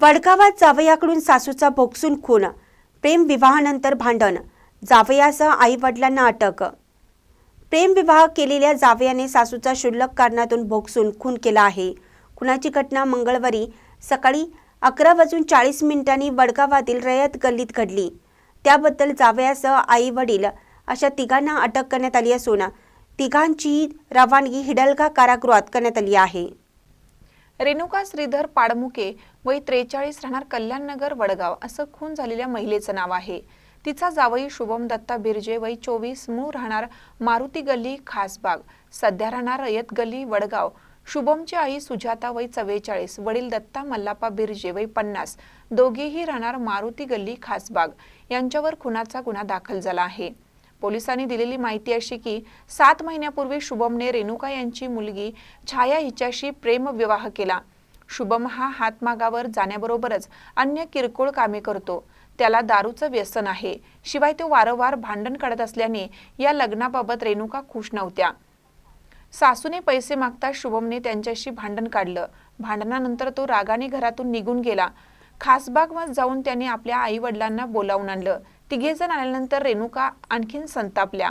वडगावात जावयाकडून सासूचा भोगसून खून प्रेम विवाहानंतर भांडण जावयासह आई वडिलांना अटक. प्रेम विवाह केलेल्या जावयाने सासूचा क्षुल्लक कारणातून भोगसून खून केला आहे. खुनाची घटना मंगळवारी सकाळी अकरा वाजून चाळीस मिनिटांनी वडगावातील रयत गल्लीत घडली. त्याबद्दल जावयासह आई वडील अशा तिघांना अटक करण्यात आली असून तिघांची रवानगी हिडलगा कारागृहात करण्यात आली आहे. रेणुका श्रीधर पाडमुके वय त्रेचाळीस राहणार कल्याणनगर वडगाव असं खून झालेल्या महिलेचं नाव आहे. तिचा जावई शुभम दत्ता बिर्जे वय चोवीस मूळ राहणार मारुती गल्ली खासबाग. सध्या राहणार रयत गल्ली वडगाव. शुभमची आई सुजाता वय चव्वेचाळीस वडील दत्ता मल्लापा बिर्जे वय पन्नास. दोघेही राहणार मारुती गल्ली खासबाग. यांच्यावर खुनाचा गुन्हा दाखल झाला आहे. पोलिसांनी दिलेली माहिती अशी की सात महिन्यापूर्वी शुभमने रेणुका यांची मुलगी छाया हिच्याशी प्रेमविवाह केला. शुभम हा हातमागावर जाण्याबरोबरच अन्य किरकोळ कामे करतो. त्याला दारूचं व्यसन आहे. शिवाय तो वारंवार भांडण काढत असल्याने या लग्नाबाबत रेणुका खुश नव्हत्या. सासूने पैसे मागता शुभमने त्यांच्याशी भांडण काढलं. भांडणानंतर तो रागाने घरातून निघून गेला. खासबागमध्ये जाऊन त्याने आपल्या आई वडिलांना बोलावून आणलं. तिघेजण आल्यानंतर रेणुका आणखीन संतापल्या.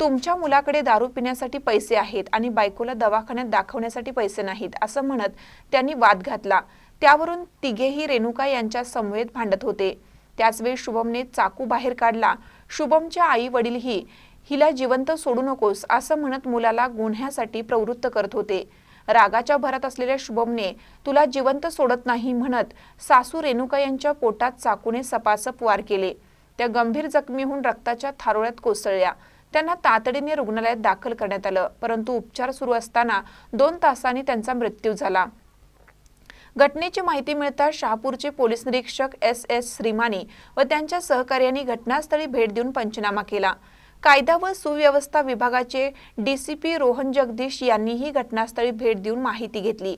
तुमच्या मुलाकडे दारू पिण्यासाठी पैसे आहेत आणि बायकोला दवाखान्यात दाखवण्यासाठी पैसे नाहीत असं म्हणत त्यांनी वाद घातला. त्यावरून तिघेही रेणुका यांच्या समवेत भांडत होते. त्याचवेळी शुभमने चाकू बाहेर काढला. शुभमच्या आई वडीलही हिला जिवंत सोडू नकोस असं म्हणत मुलाला गुन्ह्यासाठी प्रवृत्त करत होते. रागाच्या भरात असलेल्या शुभमने तुला जिवंत सोडत नाही म्हणत सासू रेणुका यांच्या पोटात चाकूने सपासप वार केले. त्या गंभीर जखमी होऊन रक्ताच्या थारोळ्यात कोसळल्या. त्यांना तातडीने रुग्णालयात दाखल करण्यात आलं परंतु उपचार सुरू असताना दोन तासांनी त्यांचा मृत्यू झाला. घटनेची माहिती मिळताच शहापूरचे पोलीस निरीक्षक एस एस श्रीमानी व त्यांच्या सहकार्यांनी घटनास्थळी भेट देऊन पंचनामा केला. कायदा व सुव्यवस्था विभागाचे डीसीपी रोहन जगदीश यांनीही घटनास्थळी भेट देऊन माहिती घेतली.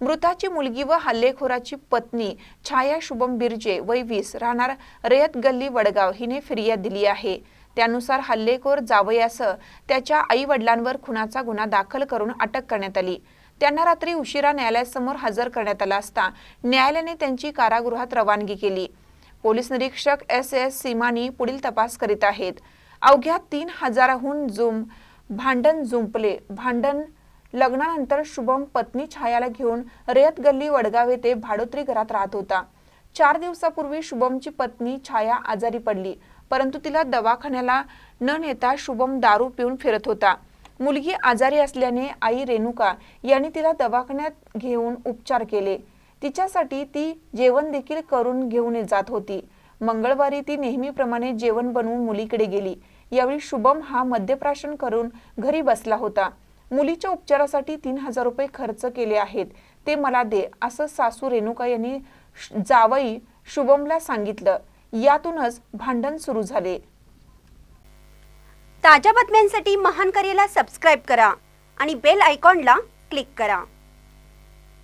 मृताची मुलगी व हल्लेखोराची पत्नी छाया शुभम बिर्जे वय वीस राहणार रयत गल्ली वडगाव हिने फिर्याद दिली आहे. त्यानुसार हल्लेखोर जावयासह त्याच्या आई वडिलांवर खुनाचा गुन्हा दाखल करून अटक करण्यात आली. त्यांना रात्री उशिरा न्यायालयासमोर हजर करण्यात आला असता न्यायालयाने त्यांची कारागृहात रवानगी केली. पोलीस निरीक्षक एस एस सीमानी पुढील तपास करीत आहेत. अवघ्या तीन हजाराहून जुम भांडण जुंपले भांडण लग्नानंतर शुभम पत्नी छायाला घेऊन रयत गल्ली वडगाव येथे भाडोत्री घरात राहत होता. चार दिवसापूर्वी शुभमची पत्नी छाया आजारी पडली परंतु तिला दवाखान्याला न नेता शुभम दारू पिऊन फिरत होता. मुलगी आजारी असल्याने आई रेणुका यांनी तिला दवाखान्यात घेऊन उपचार केले. तिच्यासाठी ती जेवण देखील करून घेऊन जात होती. मंगळवारी ती नेहमीप्रमाणे जेवण बनवून मुलीकडे गेली. यावेळी शुभम हा मद्यप्राशन करून घरी बसला होता. मुलीच्या उपचारासाठी तीन हजार रुपये खर्च केले आहेत. ते मला दे असं सासू रेणुका यांनी जावई शुभमला सांगितलं. यातूनच भांडण सुरू झाले. ताज्या बातम्यांसाठी महान करेला सबस्क्राईब करा आणि बेल आयकॉनला क्लिक करा.